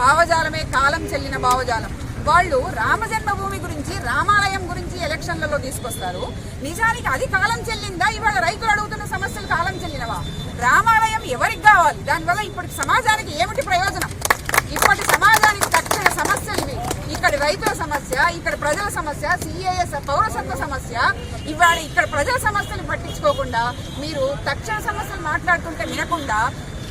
భావజాలమే కాలం చెల్లిన భావజాలం. వాళ్ళు రామజన్మభూమి గురించి రామాలయం గురించి ఎలక్షన్లలో తీసుకొస్తారు. నిజానికి అది కాలం చెల్లిందా? ఇవాళ రైతులు అడుగుతున్న సమస్యలు కాలం చెల్లినవా? రామాలయం ఎవరికి కావాలి? దానివల్ల ఇప్పటి సమాజానికి ఏమిటి ప్రయోజనం? ఇప్పటి సమాజానికి తక్షణ సమస్యలు ఇవి. ఇక్కడ రైతుల సమస్య ఇక్కడ ప్రజల సమస్య సిఏఎస్ పౌరసత్వ సమస్య. ఇవాళ ఇక్కడ ప్రజల సమస్యలు పట్టించుకోకుండా మీరు తక్షణ సమస్యలు మాట్లాడుతుంటే వినకుండా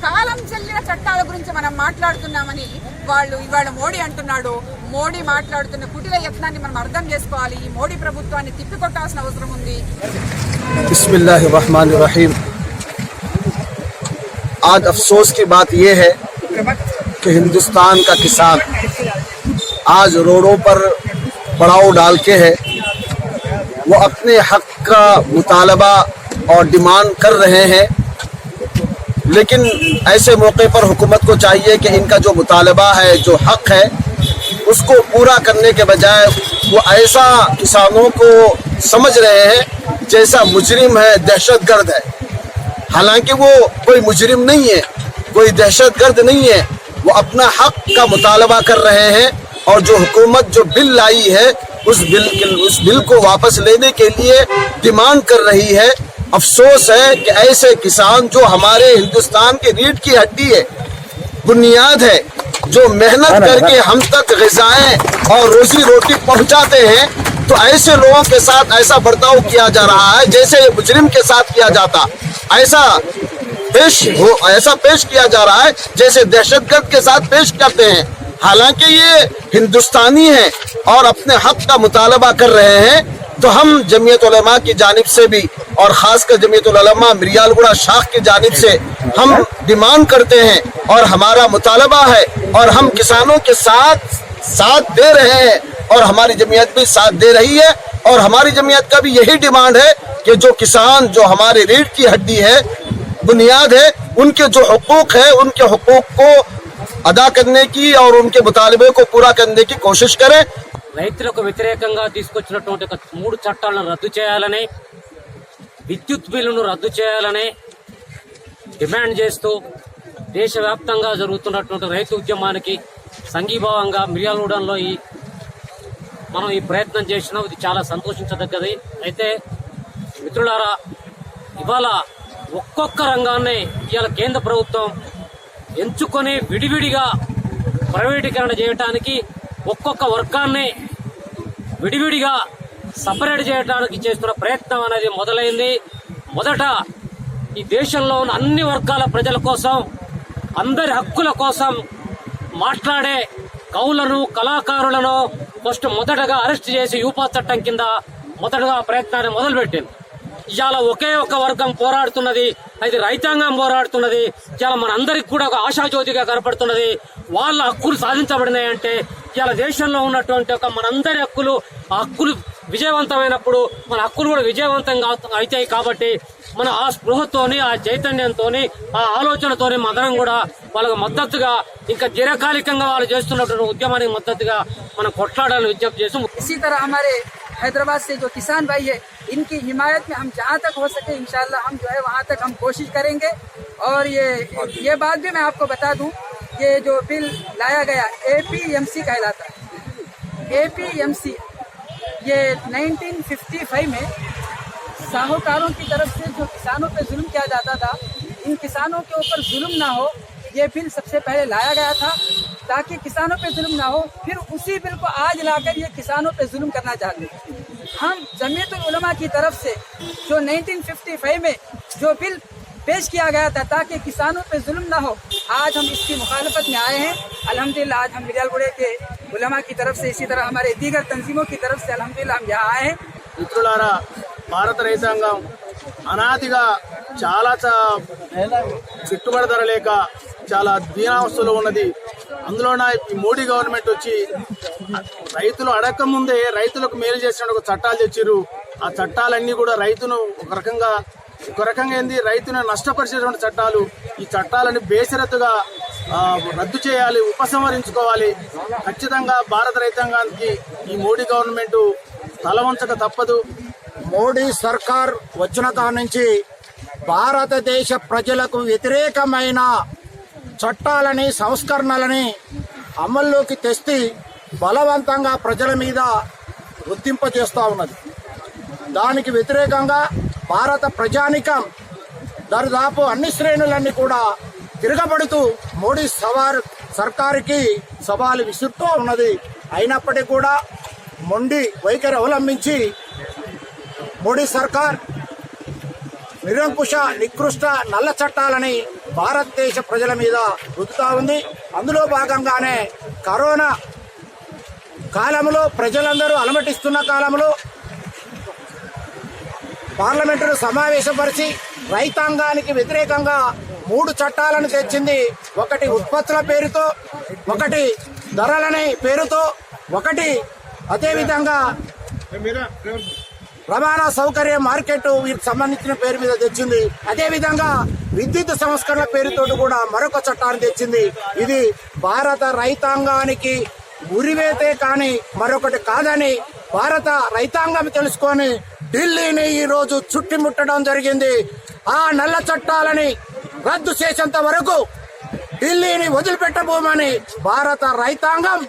కాలం చెల్లిన చట్టాల గురించి మనం మాట్లాడుతున్నామని వాళ్ళు ఇవాళ మోడీ అంటున్నాడు మోడీ మాట్లాడుతున్న కుటిల యత్నాన్ని మనం అర్థం చేసుకోవాలి ఈ మోడీ ప్రభుత్వాన్ని తిప్పికొట్టాల్సిన అవసరం ఉంది बिस्मिल्लाहिर्रहमानिर्रहीम आज अफसोस की बात यह है कि हिंदुस्तान का किसान आज रोडों पर पड़ाव डाल के है वो अपने हक का मुतालबा और डिमांड कर रहे हैं लेकिन ऐसे मौके पर हुकूमत को चाहिए कि इनका जो मुतालबा है, जो हक है, उसको पूरा करने के बजाय वो ऐसा किसानों को समझ रहे हैं जैसा मुजरिम है, दहशतगर्द है। हालाँकि वो कोई मुजरिम नहीं है, कोई दहशतगर्द नहीं है, वो अपना हक का मुतालबा कर रहे हैं और जो हुकूमत, जो बिल लाई है, उस बिल उस बिल को वापस लेने के लिए डिमांड कर रही है। अफसोस है कि ऐसे किसान जो हमारे हिंदुस्तान की रीढ़ की हड्डी है बुनियाद है जो मेहनत करके हम तक गजाएँ और रोजी रोटी पहुंचाते हैं तो ऐसे लोगों के साथ ऐसा बर्ताव किया जा रहा है जैसे ये मुजरिम के साथ किया जाता। ऐसा पेश हो ऐसा पेश किया जा रहा है जैसे दहशतगर्द के साथ पेश करते हैं। हालाँकि ये हिंदुस्तानी है और अपने हक का मुतालबा कर रहे हैं तो हम जमीयत की जानब से भी और खासकर जमीयत उलमा मिरियालगुड़ा शाख की जानिब से हम डिमांड करते हैं और हमारा मुतालबा है और हम किसानों के साथ साथ दे रहे हैं और हमारी जमीयत भी साथ दे रही है और हमारी जमीयत का भी यही डिमांड है कि जो किसान जो हमारे रीढ़ की हड्डी है बुनियाद है उनके जो हकूक है उनके हकूक को अदा करने की और उनके मुतालबे को पूरा करने की कोशिश करें రైతులకు వ్యతిరేకంగా తీసుకొచ్చినటువంటి ఒక మూడు చట్టాలను రద్దు చేయాలని విద్యుత్ బిల్లును రద్దు చేయాలని డిమాండ్ చేస్తూ దేశవ్యాప్తంగా జరుగుతున్నటువంటి రైతు ఉద్యమానికి సంఘీభావంగా మిర్యాలగూడెంలో ఈ మనం ఈ ప్రయత్నం చేసినాం. ఇది చాలా సంతోషించదగ్గది. అయితే మిత్రులారా ఇవాళ ఒక్కొక్క రంగాన్ని ఇవాళ కేంద్ర ప్రభుత్వం ఎంచుకొని విడివిడిగా ప్రైవేటీకరణ చేయడానికి ఒక్కొక్క వర్గాన్ని విడివిడిగా సపరేట్ చేయడానికి చేస్తున్న ప్రయత్నం అనేది మొదలైంది. మొదట ఈ దేశంలో ఉన్న అన్ని వర్గాల ప్రజల కోసం అందరి హక్కుల కోసం మాట్లాడే కవులను కళాకారులను ఫస్ట్ మొదటగా అరెస్ట్ చేసి యూపా చట్టం కింద మొదటగా ప్రయత్నాన్ని మొదలుపెట్టింది. ఇవాళ ఒకే ఒక వర్గం పోరాడుతున్నది అయితే రైతాంగం పోరాడుతున్నది ఇవాళ మనందరికి కూడా ఒక ఆశాజ్యోతిగా కనపడుతున్నది. వాళ్ళ హక్కులు సాధించబడినాయంటే ఇవాళ దేశంలో ఉన్నటువంటి ఒక మనందరి హక్కులు ఆ హక్కులు విజయవంతమైనప్పుడు మన హక్కులు కూడా విజయవంతంగా అవుతాయి కాబట్టి మన ఆ స్పృహతోని ఆ చైతన్యంతోని ఆ ఆలోచనతోని మనందరం కూడా వాళ్ళకు మద్దతుగా ఇంకా దీర్ఘకాలికంగా వాళ్ళు చేస్తున్నటువంటి ఉద్యమానికి మద్దతుగా మనం కొట్లాడాలని విజ్ఞప్తి చేస్తూ इसी तरह हमारे हैदराबाद से जो किसान भाई है इनकी हिमायत में हम जहाँ तक हो सके इंशाल्लाह हम जो है वहाँ तक हम कोशिश करेंगे और ये ये बात भी मैं आपको बता दूं ये जो बिल लाया गया एपीएमसी कहलाता है एपीएमसी ये 1955 में साहूकारों की तरफ़ से जो किसानों पर जुल्म किया जाता था, इन किसानों के ऊपर जुल्म ना हो, ये बिल सबसे पहले लाया गया था। ताकि किसानों पे जुल्म ना हो, फिर उसी बिल को आज लाकर ये किसानों पे जुल्म करना चाहते हम जमीयतुल उलमा की तरफ़ से जो 1955 में जो बिल पेश किया गया था, ताकि किसानों पे जुल्म ना हो, आज हम इसकी मुखालफत में आए हैं। अल्हम्दुलिल्लाह आज हम मिर्यालगुड़े के उलमा की तरफ से इसी तरह हमारे दीगर तंजीमों की तरफ से अल्हम्दुलिल्लाह हम यहाँ आए हैं మిత్రులారా భారత రైతాంగం అనాదిగా చాలా చ- గిట్టుబడి ధర లేక చాలా దీనావస్థలో ఉన్నది అందులోన ఈ మోడీ గవర్నమెంట్ వచ్చి రైతులు అడగక ముందే రైతులకు మేలు చేసిన ఒక చట్టాలు తెచ్చిర్రు ఆ చట్టాలన్నీ కూడా రైతును ఒక రకంగా ఒక రకంగా ఏంది రైతును నష్టపరిచేటువంటి చట్టాలు ఈ చట్టాలని బేషరతుగా ఆ, రద్దు చేయాలి ఉపసంహరించుకోవాలి. ఖచ్చితంగా భారత రైతాంగానికి ఈ మోడీ గవర్నమెంట్ తలవంచక తప్పదు. మోడీ సర్కార్ వచ్చిన కాడ నుంచి భారతదేశ ప్రజలకు వ్యతిరేకమైన చట్టాలని సంస్కరణలని అమల్లోకి తెస్తే బలవంతంగా ప్రజల మీద వృద్ధింపజేస్తూ ఉన్నది. దానికి వ్యతిరేకంగా భారత ప్రజానికం దరిదాపు అన్ని శ్రేణులన్నీ కూడా తిరగబడుతూ మోడీ సవార్ సర్కారుకి సవాలు విసురుతూ ఉన్నది. అయినప్పటికీ కూడా మొండి వైఖరి అవలంబించి మోడీ సర్కార్ నిరంకుశ నికృష్ట నల్ల చట్టాలని భారతదేశ ప్రజల మీద రుద్దుతా ఉంది. అందులో భాగంగానే కరోనా కాలంలో ప్రజలందరూ అలమటిస్తున్న కాలంలో పార్లమెంటును సమావేశపరిచి రైతాంగానికి వ్యతిరేకంగా మూడు చట్టాలను తెచ్చింది. ఒకటి ఉత్పత్తుల పేరుతో ఒకటి ధరలని పేరుతో ఒకటి అదేవిధంగా రవాణా సౌకర్య మార్కెట్ వీరికి సంబంధించిన పేరు మీద తెచ్చింది. అదేవిధంగా విద్యుత్ సంస్కరణ పేరుతో కూడా మరొక చట్టాన్ని తెచ్చింది. ఇది భారత రైతాంగానికి ఉరివేతే కానీ మరొకటి కాదని భారత రైతాంగం తెలుసుకొని ఢిల్లీని ఈరోజు చుట్టుముట్టడం జరిగింది. ఆ నల్ల చట్టాలని రద్దు చేసేంత వరకు ఢిల్లీని వదిలిపెట్టబోమని భారత రైతాంగం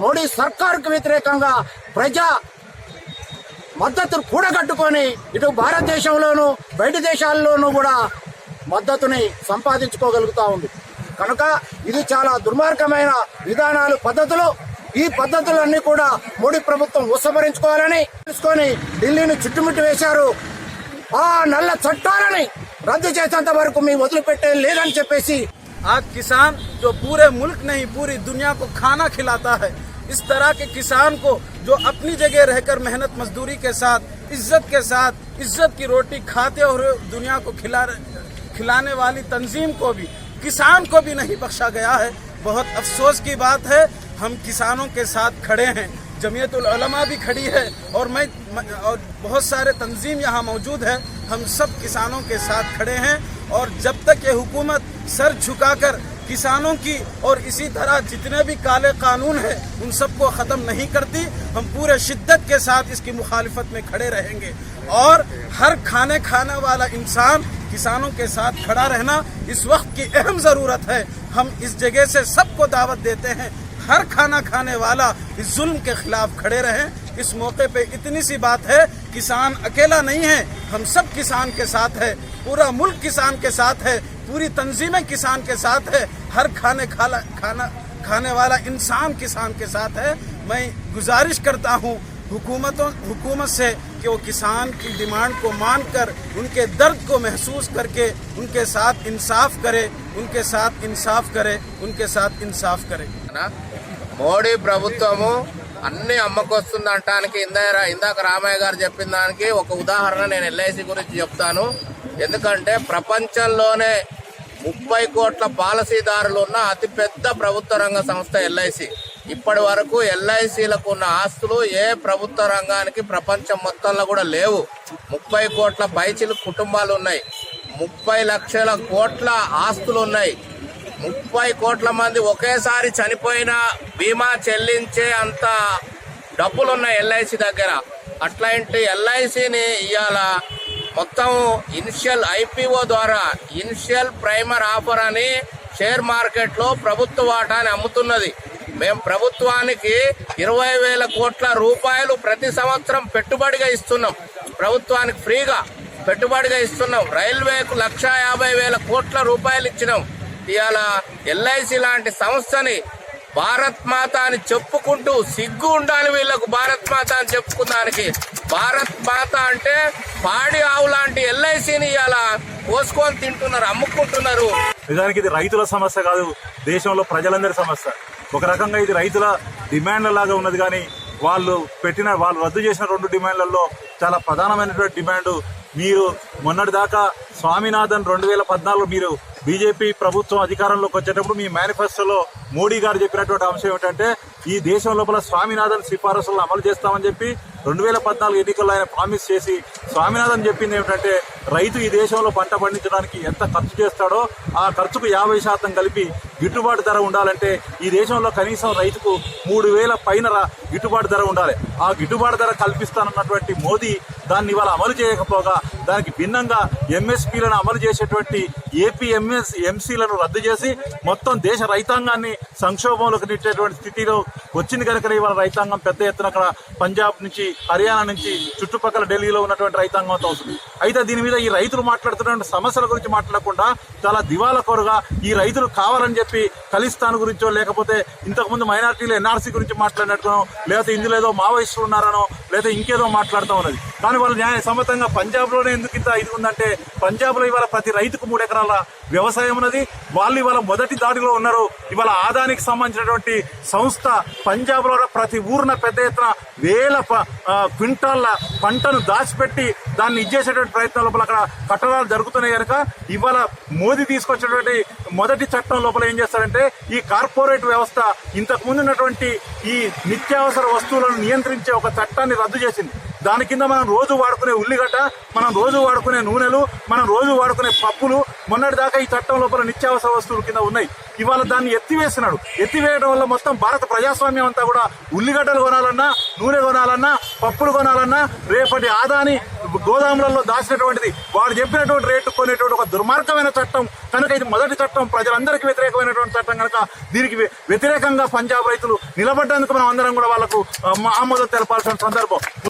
మోడీ సర్కారుకు వ్యతిరేకంగా ప్రజా మద్దతును కూడగట్టుకొని ఇటు భారతదేశంలోనూ బయట దేశాల్లోనూ కూడా మద్దతుని సంపాదించుకోగలుగుతా ఉంది. కనుక ఇది చాలా దుర్మార్గమైన విధానాలు పద్ధతులు. ఈ పద్ధతులన్నీ కూడా మోడీ ప్రభుత్వం ఉపసంహరించుకోవాలని తెలుసుకొని ఢిల్లీని చుట్టుముట్టి వేశారు. ఆ నల్ల చట్టాలని రద్దు చేసేంత వరకు మీ వదిలిపెట్టే లేదని చెప్పేసి आज किसान जो पूरे मुल्क नहीं पूरी दुनिया को खाना खिलाता है इस तरह के किसान को जो अपनी जगह रहकर मेहनत मजदूरी के साथ इज्जत के साथ इज्जत की रोटी खाते और दुनिया को खिला खिलाने वाली तंजीम को भी किसान को भी नहीं बख्शा गया है बहुत अफसोस की बात है हम किसानों के साथ खड़े हैं जमीयतुल उलमा भी खड़ी है और मैं, मैं- और बहुत सारे तंजीम यहाँ मौजूद है। हम सब किसानों के साथ खड़े हैं और जब तक ये हुकूमत सर झुकाकर किसानों की और इसी तरह जितने भी काले कानून हैं, उन सबको ख़त्म नहीं करती, हम पूरे शिद्दत के साथ इसकी मुखालफत में खड़े रहेंगे। और हर खाने खाने वाला इंसान किसानों के साथ खड़ा रहना इस वक्त की अहम ज़रूरत है। हम इस जगह से सबको दावत देते हैं हर खाना खाने वाला इस जुल्म के खिलाफ खड़े रहें। इस मौके पे इतनी सी बात है, किसान अकेला नहीं है, हम सब किसान के साथ है, पूरा मुल्क किसान के साथ है, पूरी तंजीमें किसान के साथ है, हर खाने खाला खाना खाने वाला इंसान किसान के साथ है। मैं गुजारिश करता हूँ हुकूमतों हुकूमत से कि वो किसान की डिमांड को मानकर, उनके दर्द को महसूस करके, उनके साथ इंसाफ करे, उनके साथ इंसाफ करे, उनके साथ इंसाफ करे। మోడీ ప్రభుత్వము అన్ని అమ్మకొస్తుంది అంటానికి ఇందాక ఇందాక రామయ్య గారు చెప్పిన దానికి ఒక ఉదాహరణ నేను ఎల్ఐసి గురించి చెప్తాను. ఎందుకంటే ప్రపంచంలోనే ముప్పై కోట్ల పాలసీదారులు ఉన్న అతిపెద్ద ప్రభుత్వ రంగ సంస్థ ఎల్ఐసి. ఇప్పటి వరకు ఎల్ఐసీలకు ఉన్న ఆస్తులు ఏ ప్రభుత్వ రంగానికి ప్రపంచం మొత్తంలో కూడా లేవు. ముప్పై కోట్ల పైచిలు కుటుంబాలు ఉన్నాయి. ముప్పై లక్షల కోట్ల ఆస్తులు ఉన్నాయి. ముప్పై కోట్ల మంది ఒకేసారి చనిపోయిన బీమా చెల్లించే అంత డబ్బులున్నాయి ఎల్ఐసి దగ్గర. అట్లాంటి ఎల్ఐసిని ఇవాళ మొత్తం ఇనిషియల్ ఐపీఓ ద్వారా ఇనిషియల్ ప్రైమర్ ఆఫర్ అని షేర్ మార్కెట్లో ప్రభుత్వ వాటాని అమ్ముతున్నది. మేము ప్రభుత్వానికి ఇరవై వేల కోట్ల రూపాయలు ప్రతి సంవత్సరం పెట్టుబడిగా ఇస్తున్నాం. ప్రభుత్వానికి ఫ్రీగా పెట్టుబడిగా ఇస్తున్నాం. రైల్వేకు లక్ష యాభై వేల కోట్ల రూపాయలు ఇచ్చినాం. ఇవాళ ఎల్ఐసి లాంటి సంస్థని భారత్ మాత అని చెప్పుకుంటూ సిగ్గు ఉండాలి వీళ్ళకు భారత్ మాత అని చెప్పుకున్నానికి. భారత్ మాత అంటే పాడి ఆవు లాంటి ఎల్ఐసిని ఇలా కోసుకొని తింటున్నారు అమ్ముకుంటున్నారు. నిజానికి ఇది రైతుల సమస్య కాదు దేశంలో ప్రజలందరి సమస్య. ఒక రకంగా ఇది రైతుల డిమాండ్ల లాగా ఉన్నది కానీ వాళ్ళు పెట్టిన వాళ్ళు రద్దు చేసిన రెండు డిమాండ్లలో చాలా ప్రధానమైనటువంటి డిమాండ్. మీరు మొన్నటి దాకా స్వామినాథన్ రెండు వేల పద్నాలుగు మీరు బీజేపీ ప్రభుత్వం అధికారంలోకి వచ్చేటప్పుడు మీ మేనిఫెస్టోలో మోడీ గారు చెప్పినటువంటి అంశం ఏమిటంటే ఈ దేశం లోపల స్వామినాథన్ సిఫారసులను అమలు చేస్తామని చెప్పి రెండు వేల పద్నాలుగు ఎన్నికల్లో ఆయన ప్రామిస్ చేసి స్వామినాథన్ చెప్పింది ఏమిటంటే రైతు ఈ దేశంలో పంట పండించడానికి ఎంత ఖర్చు చేస్తాడో ఆ ఖర్చుకు యాభై శాతం కలిపి గిట్టుబాటు ధర ఉండాలంటే ఈ దేశంలో కనీసం రైతుకు మూడు వేల పైన గిట్టుబాటు ధర ఉండాలి. ఆ గిట్టుబాటు ధర కల్పిస్తానన్నటువంటి మోదీ దాన్ని ఇవాళ అమలు చేయకపోగా దానికి భిన్నంగా ఎంఎస్పీలను అమలు చేసేటువంటి ఏపీ ఎంఎస్ ఎంసీలను రద్దు చేసి మొత్తం దేశ రైతాంగాన్ని సంక్షోభంలోకి నెట్టేటువంటి స్థితిలో వచ్చింది కనుక ఇవాళ రైతాంగం పెద్ద ఎత్తున అక్కడ పంజాబ్ నుంచి హర్యానా నుంచి చుట్టుపక్కల ఢిల్లీలో ఉన్నటువంటి రైతాంగంతో అవుతుంది అయితే దీని మీద ఈ రైతులు మాట్లాడుతున్న సమస్యల గురించి మాట్లాడకుండా చాలా దివాలకోరుగా ఈ రైతులు కావాలని చెప్పి ఖలిస్తాన్ గురించో లేకపోతే ఇంతకుముందు మైనార్టీలు ఎన్ఆర్సీ గురించి మాట్లాడినట్టునో లేకపోతే ఇందులో ఏదో మావోయిస్టులు ఉన్నారనో లేదా ఇంకేదో మాట్లాడుతూ ఉన్నది. కానీ వాళ్ళు న్యాయ సమ్మతంగా పంజాబ్లోనే ఎందుకు ఇంత ఇది ఉందంటే పంజాబ్లో ఇవాళ ప్రతి రైతుకు మూడు ఎకరాల వ్యవసాయం ఉన్నది. వాళ్ళు ఇవాళ మొదటి దాడిలో ఉన్నారు. ఇవాళ ఆదానికి సంబంధించినటువంటి సంస్థ పంజాబ్లో ప్రతి ఊరిన పెద్ద ఎత్తున వేల క్వింటాళ్ళ క్వింటాల్ల పంటను దాచిపెట్టి దాన్ని ఇచ్చేసేటువంటి ప్రయత్నం లోపల అక్కడ కట్టడాలు జరుగుతున్నాయి కనుక ఇవాళ మోదీ తీసుకొచ్చినటువంటి మొదటి చట్టం లోపల ఏం చేస్తారంటే ఈ కార్పొరేట్ వ్యవస్థ ఇంతకు ముందు ఉన్నటువంటి ఈ నిత్యావసర వస్తువులను నియంత్రించే ఒక చట్టాన్ని రద్దు చేసింది. దాని కింద మనం రోజు వాడుకునే ఉల్లిగడ్డ మనం రోజు వాడుకునే నూనెలు మనం రోజు వాడుకునే పప్పులు మొన్నటి దాకా ఈ చట్టం లోపల నిత్యావసర వస్తువుల కింద ఉన్నాయి. ఇవాళ దాన్ని ఎత్తివేసినాడు. ఎత్తివేయడం వల్ల మొత్తం భారత ప్రజాస్వామ్యం అంతా కూడా ఉల్లిగడ్డలు కొనాలన్నా నూనె కొనాలన్నా పప్పులు కొనాలన్నా రేపటి ఆదాని గోదాములలో దాచినటువంటిది వాడు చెప్పినటువంటి రేటు కొనేటువంటి ఒక దుర్మార్గమైన చట్టం కనుక ఇది మొదటి చట్టం ప్రజలందరికీ వ్యతిరేకమైనటువంటి చట్టం కనుక దీనికి వ్యతిరేకంగా పంజాబ్ రైతులు నిలబడ్డందుకు మనం అందరం కూడా వాళ్ళకు ఆమోదం తెలపాల్సిన సందర్భం.